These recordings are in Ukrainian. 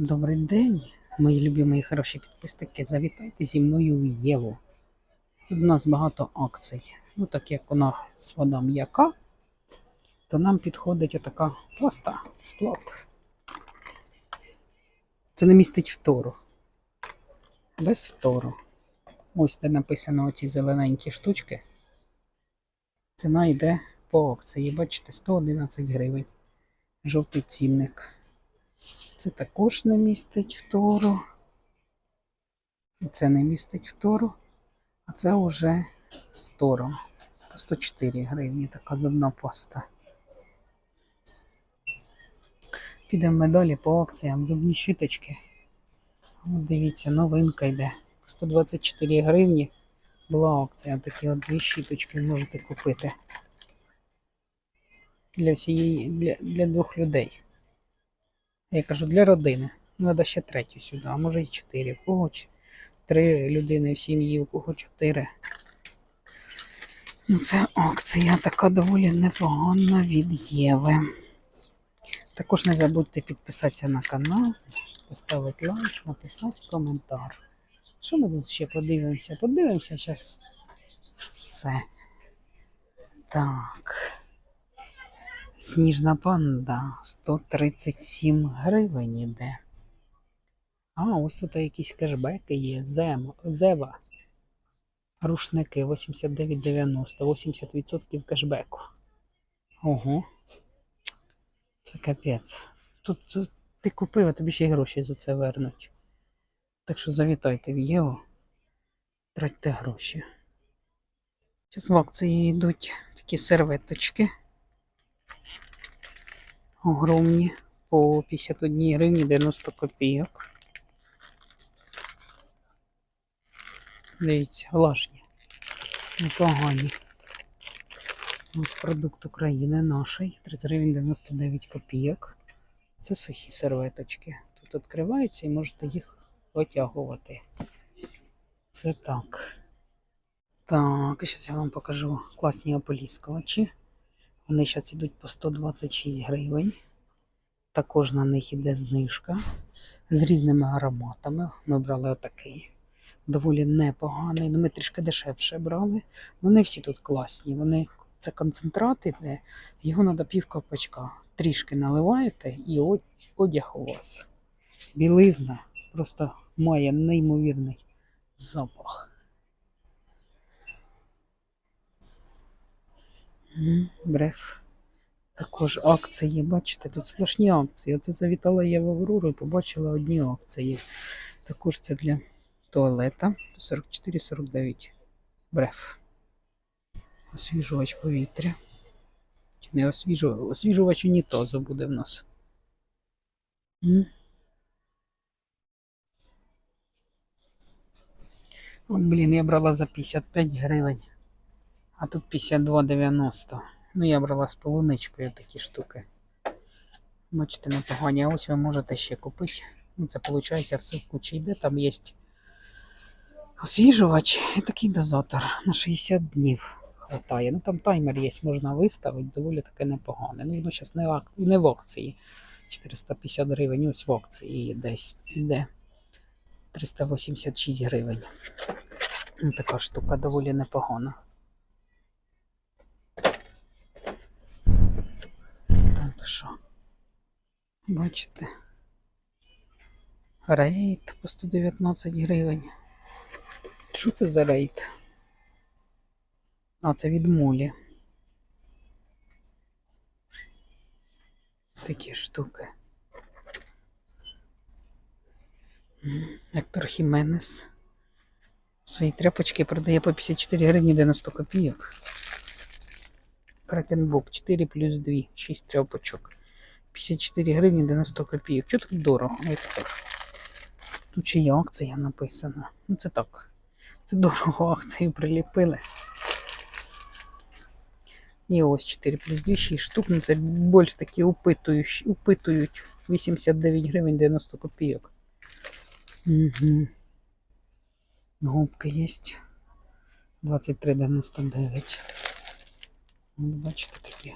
Добрий день, мої любі, мої хороші підписники. Завітайте зі мною в Єву. Тут у нас багато акцій. Ну, так як вона з вода м'яка, то нам підходить отака пласта сплот. Це не містить втору. Без втору. Ось де написано оці зелененькі штучки. Ціна йде по акції. Бачите, 111 гривень. Жовтий цінник. Це також не містить втору. Це не містить втору. А це вже з тором. По 104 гривні така зубна паста. Підемо ми далі по акціям. Зубні щіточки. От дивіться, новинка йде. 124 гривні була акція. Такі от дві щіточки можете купити. Для всієї, для, для двох людей. Я кажу, для родини. Треба ще третю сюди, а може і чотири. В кого три людини в сім'ї, у кого чотири. Ну, це акція така доволі непогана від Єви. Також не забудьте підписатися на канал, поставити лайк, написати коментар. Що ми тут ще подивимося? Подивимося зараз все. Так. Сніжна панда 137 гривень іде. А, ось тут якісь кешбеки є. Зем, Зева. Рушники 89,90, 80% кешбеку. Ого. Це капець. Тут, тут ти купив, а тобі ще й гроші за це вернуть. Так що завітайте в Єву, тратьте гроші. Зараз в акції йдуть такі серветочки огромні по 51 гривні 90 копійок. Дивіться, влажні, непогані. Ось продукт України наший, 30 гривень 99 копійок. Це сухі серветочки. Тут відкриваються і можете їх витягувати. Це так. Так, зараз я вам покажу класні ополіскувачі. Вони зараз йдуть по 126 гривень. Також на них іде знижка з різними ароматами. Ми брали отакий. Доволі непоганий. Ну, ми трішки дешевше брали. Вони всі тут класні. Вони це концентрат іде, його треба пів копачка. Трішки наливаєте і одяг у вас. Білизна просто має неймовірний запах. Бреф. Також акції, бачите, тут сплошні акції. Оце завітала я в Аврору і побачила одні акції. Також це для туалета 44-49 бреф. Освіжувач повітря. Чи не освіжувач? Освіжувач унітазу буде в нас. М. Блін, я брала за 55 гривень, а тут 52,90. Ну, я брала з полуничкою такі штуки. Бачите, непогані. А ось ви можете ще купити. Ну, це виходить все в кучі йде. Там є освіжувач і такий дозатор на 60 днів хватає. Ну там таймер є, можна виставити, доволі таке непогане. Ну, воно зараз не, не в акції. 450 гривень, ось в акції десь йде. 386 гривень. Ну, така штука доволі непогана. Так що, бачите, рейд по 119 гривень. Що це за рейд? А, це від мулі. Такі штуки. Ектор Хіменес. Свої тряпочки продає по 54 гривні 90 копійок. Кракенбук 4 плюс 2, 6 тряпочок. 54 гривні 90 копійок. Чого так дорого? Тут ще є акція написана. Ну це так. Це дорого акцію приліпили. І ось 4 плюс 2, 6 штук. Ну це більш такі упитують, упитують 89 гривень 90 копійок. Угу. Губки є. 23,99. От Бачите такі.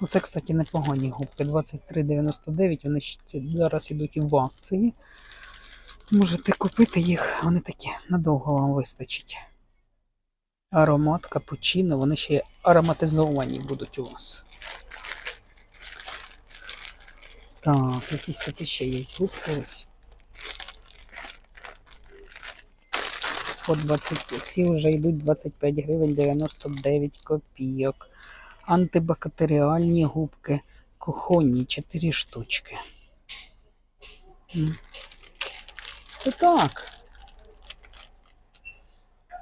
Оце, кстати, непогані губки. 23,99. Вони зараз йдуть в акції. Можете купити їх, вони такі надовго вам вистачить. Аромат, капучино, вони ще ароматизовані будуть у вас. Так, якісь тут ще є губки ось. По 20, ці вже йдуть 25 гривень 99 копійок. Антибактеріальні губки кухонні 4 штучки. Це так.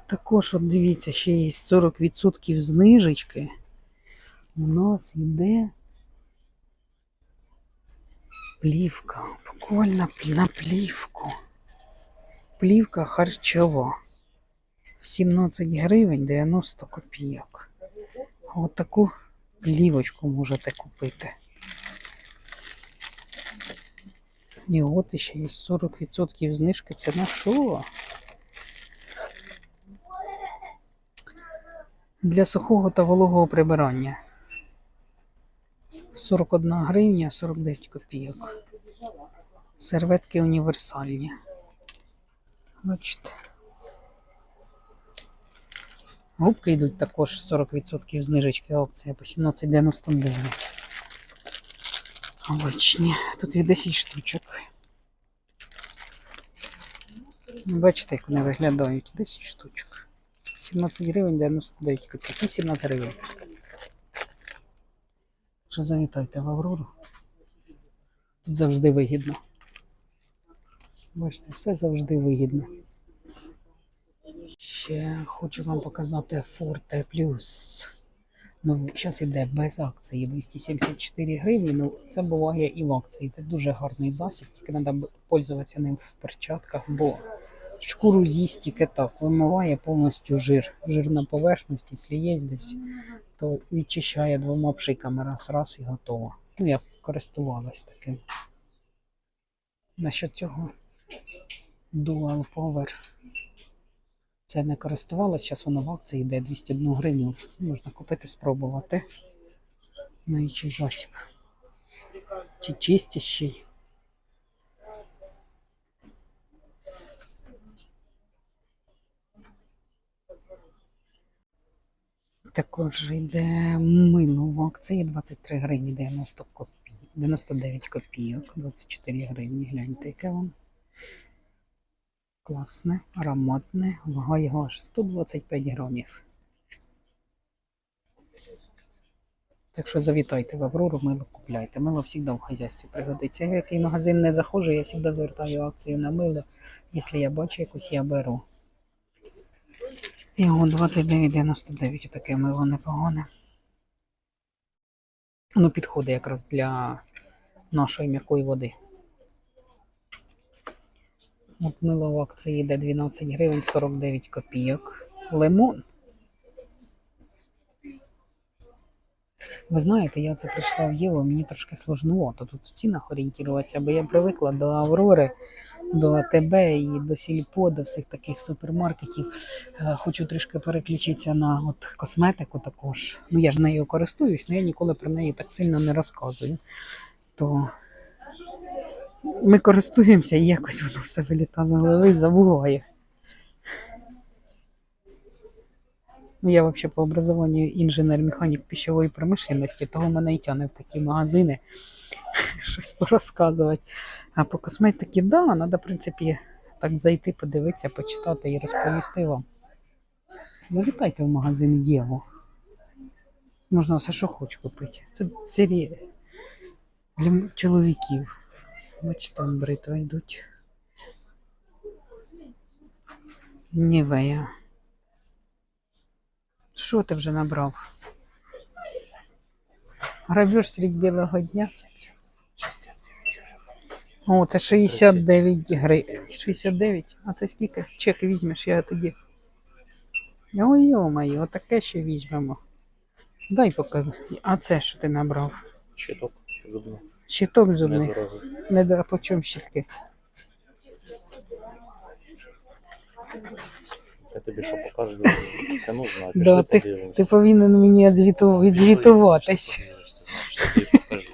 Також, от дивіться, ще є 40% знижечки. У нас йде плівка. Буквально на плівку. Плівка харчова. 17 гривень 90 копійок. От таку плівочку можете купити. І от іще є 40% знижки. Це на що? Для сухого та вологого прибирання. 41 гривня 49 копійок. Серветки універсальні. Бачите. Губки йдуть також 40% знижечки акція по 17,99. Обичні. Тут є 10 штучок. Бачите, як вони виглядають. 10 штучок. 17 гривень 99 копійок. І 17 гривень. Що завітайте в Аврору. Тут завжди вигідно. Бачите, все завжди вигідно. Ще хочу вам показати Forte Plus. Ну, зараз іде без акції 274 гривні. Ну, це буває і в акції. Це дуже гарний засіб, тільки треба пользуватися ним в перчатках, бо шкуру з'їсть тільки так. Вимиває повністю жир. Жир на поверхності, якщо є десь, то відчищає двома пшиками раз, раз і готово. Ну, я користувалась таким. Насчет цього Dual Power. Це не користувалась, зараз воно в акції йде 201 гривню. Можна купити, спробувати. Миючий засіб. Чи чистящий. Також йде мило в акції 23 гривні 90 копій, 99 копійок, 24 гривні. Гляньте, яке вам. Класне, ароматне, вага його аж 125 грамів. Так що завітайте в Аврору, мило купляйте. Мило завжди в хазяйстві пригодиться. Я в який магазин не заходжу, я завжди звертаю акцію на мило. Якщо я бачу якусь, я беру. От 29,99 таке мило непогане. Ну, підходить якраз для нашої м'якої води. От мило в акції йде 12 гривень 49 копійок. Лимон. Ви знаєте, я це прийшла в Єву, мені трошки сложновато тут в цінах орієнтуватися, бо я привикла до Аврори, до АТБ і до Сільпо, до всіх таких супермаркетів. Е, Хочу трішки переключитися на от косметику також. Ну я ж нею користуюсь, але я ніколи про неї так сильно не розказую. То ми користуємося і якось воно все виліта з голови, забуває. Ну, я взагалі по образованню інженер-механік пищової промишленості, того мене і тягне в такі магазини щось порозказувати. А по косметиці, да, треба, в принципі, так зайти, подивитися, почитати і розповісти вам. Завітайте в магазин Єво. Можна все, що хочу купити. Це серія для чоловіків. Бачите, там бритва йдуть. Нівея. Що ти вже набрав? Гравюр серед білого дня. О, це 69 гривень. 69? А це скільки? Чек візьмеш, я тоді. Ой, йо-моє, отаке ще візьмемо. Дай покажу. А це що ти набрав? Щиток зубний. Щиток зубний. Недорого. Не да, по чому щітки? Я тобі що покажу, ціну знаю. Да, Пішли подивимося. Ти повинен мені відзвіту- відзвітуватись. Тобі покажу.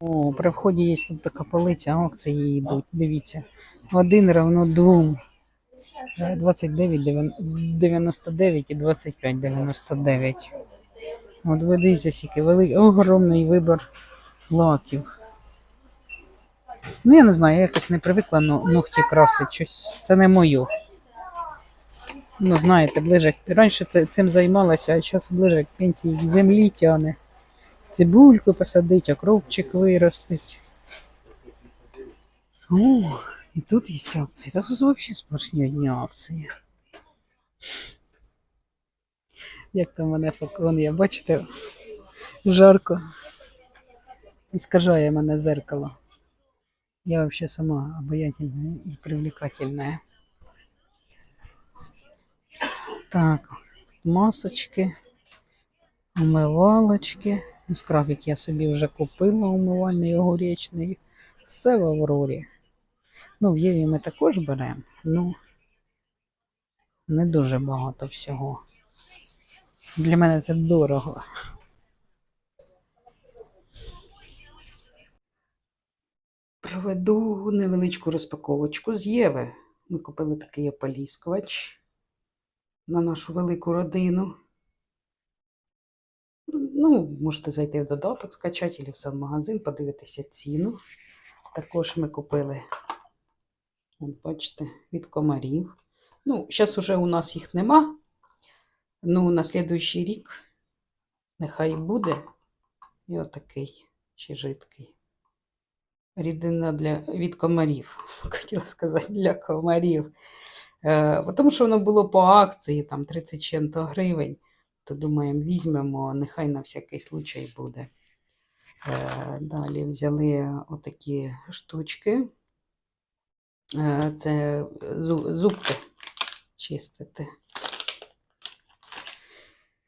О, при вході є тут така полиця, акції йдуть. Дивіться. Один равно двом. Е, 29,99 і 25,99. От ви дивіться, скільки великий, огромний вибір лаків. Ну, я не знаю, я якось не привикла но- ногті красити. Щось це не моє. Ну, знаєте, ближе. Раніше це, цим займалася, а зараз ближе к пенсії землі тяне. Цибульку посадить, окропчик виростить. О, і тут є акції. Та тут взагалі сплошні одні акції. Як там мене покоnuє, бачите, жарко. Іскажає мене зеркало. Я взагалі сама обаятельная і привлекательная. Так, масочки, умивалочки. Ну, Скрабик я собі вже купила умивальний огуречний. Все в Аврорі. Ну, в Єві ми також беремо, ну не дуже багато всього. Для мене це дорого. Проведу невеличку розпаковочку з Єви. Ми купили такий ополіскувач на нашу велику родину. Ну, можете зайти в додаток, скачати, або в сам магазин, подивитися ціну. Також ми купили, от бачите, від комарів. Ну, зараз уже у нас їх нема. Ну, на слідуючий рік нехай буде. І отакий ще жидкий. Рідина для, від комарів. Хотіла сказати, для комарів. Е, тому що воно було по акції, там 30 чим-то гривень. То думаємо, візьмемо, нехай на всякий случай буде. Е, Далі взяли отакі штучки. Е, Це зубки чистити.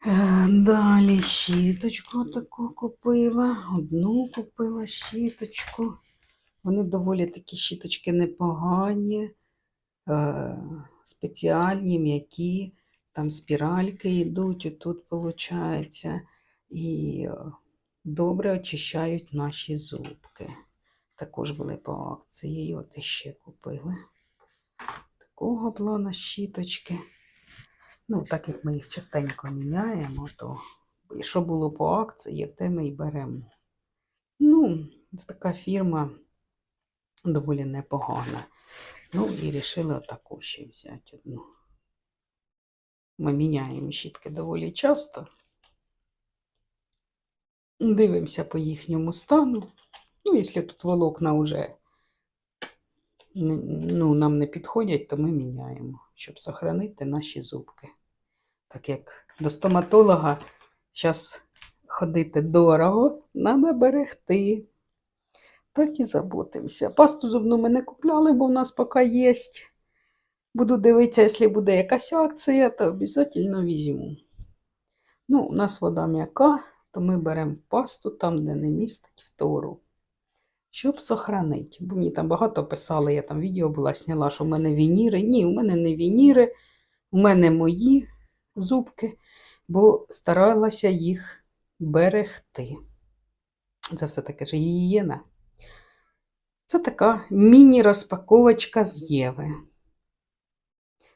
Е, Далі щіточку таку купила. Одну купила щіточку. Вони доволі такі щіточки непогані, е, спеціальні, м'які. Там спіральки йдуть, отут виходить. І добре очищають наші зубки. Також були по акції, от іще купили. Такого плана щіточки. Ну, так як ми їх частенько міняємо, то що було по акції, те ми й беремо. Ну, це така фірма доволі непогана. Ну, і вирішили отаку ще взяти одну. Ми міняємо щітки доволі часто. Дивимося по їхньому стану. Ну, якщо тут волокна вже ну, нам не підходять, то ми міняємо, щоб сохранити наші зубки. Так як до стоматолога зараз ходити дорого, треба берегти. Так і заботимося. Пасту зубну ми не купляли, бо в нас поки є. Буду дивитися, якщо буде якась акція, то обов'язково візьму. Ну, у нас вода м'яка, то ми беремо пасту там, де не містить фтору. Щоб сохранити. Бо мені там багато писали, я там відео була, сняла, що в мене вініри. Ні, у мене не вініри, у мене мої зубки, бо старалася їх берегти. Це все таке ж гігієна. Це така міні-розпаковочка з Єви.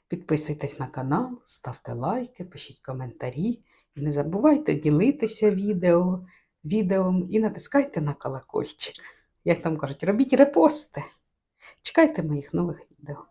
Підписуйтесь на канал, ставте лайки, пишіть коментарі. І не забувайте ділитися відео, відео і натискайте на колокольчик. Як там кажуть, робіть репости. Чекайте моїх нових відео.